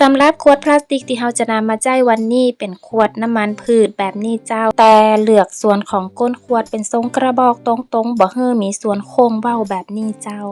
สำหรับขวดพลาสติกที่เราจะนำมาใช้วันนี้เป็นขวดน้ำมันพืชแบบนี้เจ้า แต่เลือกส่วนของก้นขวดเป็นทรงกระบอกตรงๆบ่เฮือมีส่วนโค้งเว้าแบบนี้เจ้า